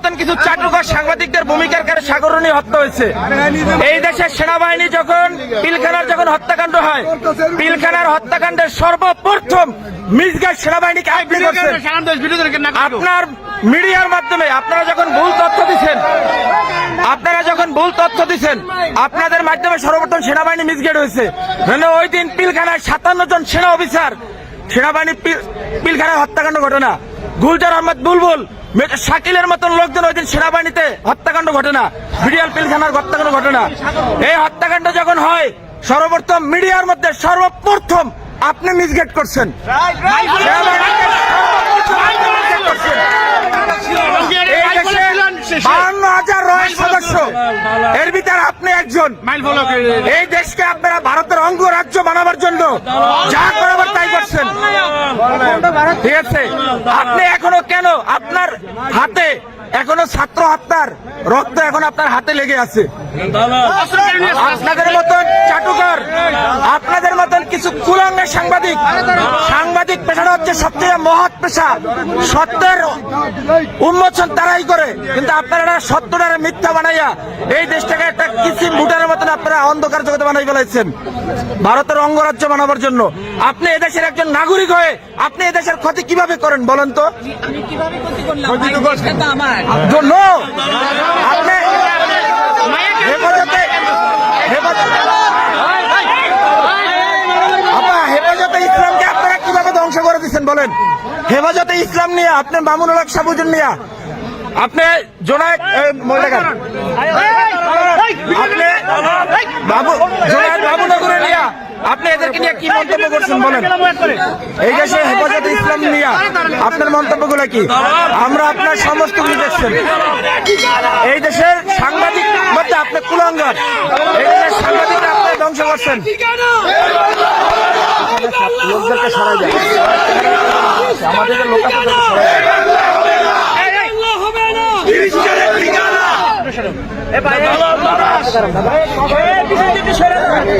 মতন কিছু চাটুকার সাংবাদিকদের ভূমিকার কারণে সাগরণী হত্যা হয়েছে। এই দেশের সেনাবাহিনী যখন পিলখানার যখন হত্যাকাণ্ড হয় পিলখানার হত্যাকাণ্ডের সর্বপ্রথম মিসগাইড সেনাবাহিনীকে আপনি করছেন আপনার মিডিয়ার মাধ্যমে আপনারা যখন ভুল তথ্য দিচ্ছেন আপনারা যখন ভুল তথ্য দিচ্ছেন আপনাদের মাধ্যমে সর্বপ্রথম সেনাবাহিনী মিসগেট হয়েছে। মানে ওই দিন পিলখানায় সাতান্ন জন সেনা অফিসার সেনাবাহিনী পিল- পিলখানায় হত্যাকাণ্ড ঘটনা। গুলজার আহমদ বুলবুল শাকিলের মতন লোকজন ওই দিন সেনাবাহিনীতে হত্যাকাণ্ড ঘটনা বিডিআল পিলখানার হত্যাকাণ্ড ঘটনা এই হত্যাকাণ্ড যখন হয় সর্বপ্রথম মিডিয়ার মধ্যে সর্বপ্রথম আপনি মিসগেট করছেন আপনি misguide করছেন। এই দেশে বাহান্ন হাজার রয়েল সদস্য। এর ভিতরে আপনি একজন। এই দেশকে আপনারা ভারতের অঙ্গরাজ্য বানাবার জন্য যা ঠিক আছে? আপনি এখনও কেন আপনার হাতে এখনও ছাত্র হত্যার রক্ত এখন আপনার হাতে লেগে আছে? আপনাদের মতন চাটুকার, আপনাদের মতন কিছু কুলাঙ্গের সাংবাদিক সাংবাদিক পেশাটা হচ্ছে সবচেয়ে মহৎ পেশা। সত্যের উন্মোচন তারাই করে। কিন্তু আপনারা সত্যটারে মিথ্যা বানাইয়া এই দেশটাকে একটা কিসিম ভুটানের আপনারা অন্ধকার জগতে বানাই ফেলাইছেন। ভারতের অঙ্গরাজ্য বানাবার জন্য। আপনি এদেশের একজন নাগরিক হয়ে আপনি এদেশের ক্ষতি কীভাবে করেন বলেন তো? আমি কীভাবে ক্ষতি করলাম? ভাই, দেশটা তো আমার। নো আপনি হেফাজতে ইসলামকে আপনারা কীভাবে ধ্বংস করে দিচ্ছেন বলেন? হেফাজতে ইসলাম নিয়ে আপনি মামুনুল হক সাবুজুন নিয়ে। আপনি জোনায়েদ এ, মহিলাকার আপনি বাবু জোনায়েদ বাবুনগরে নিয়ে, আপনি এদেরকে নিয়ে কি মন্তব্য করছেন বলেন? এই দেশে হেফাজতে ইসলাম নিয়ে, আপনার মন্তব্যগুলো কি? আমরা আপনার সমস্ত কিছু দেখছেন। এই দেশের সাংবাদিক মধ্যে আপনি কুলঙ্গার। এই দেশের সাংবাদিকরা আপনি ধ্বংস করছেন। লোকদেরকে সরাই যায় আমাদের লোক আছে তাদেরকে সরাই যায়।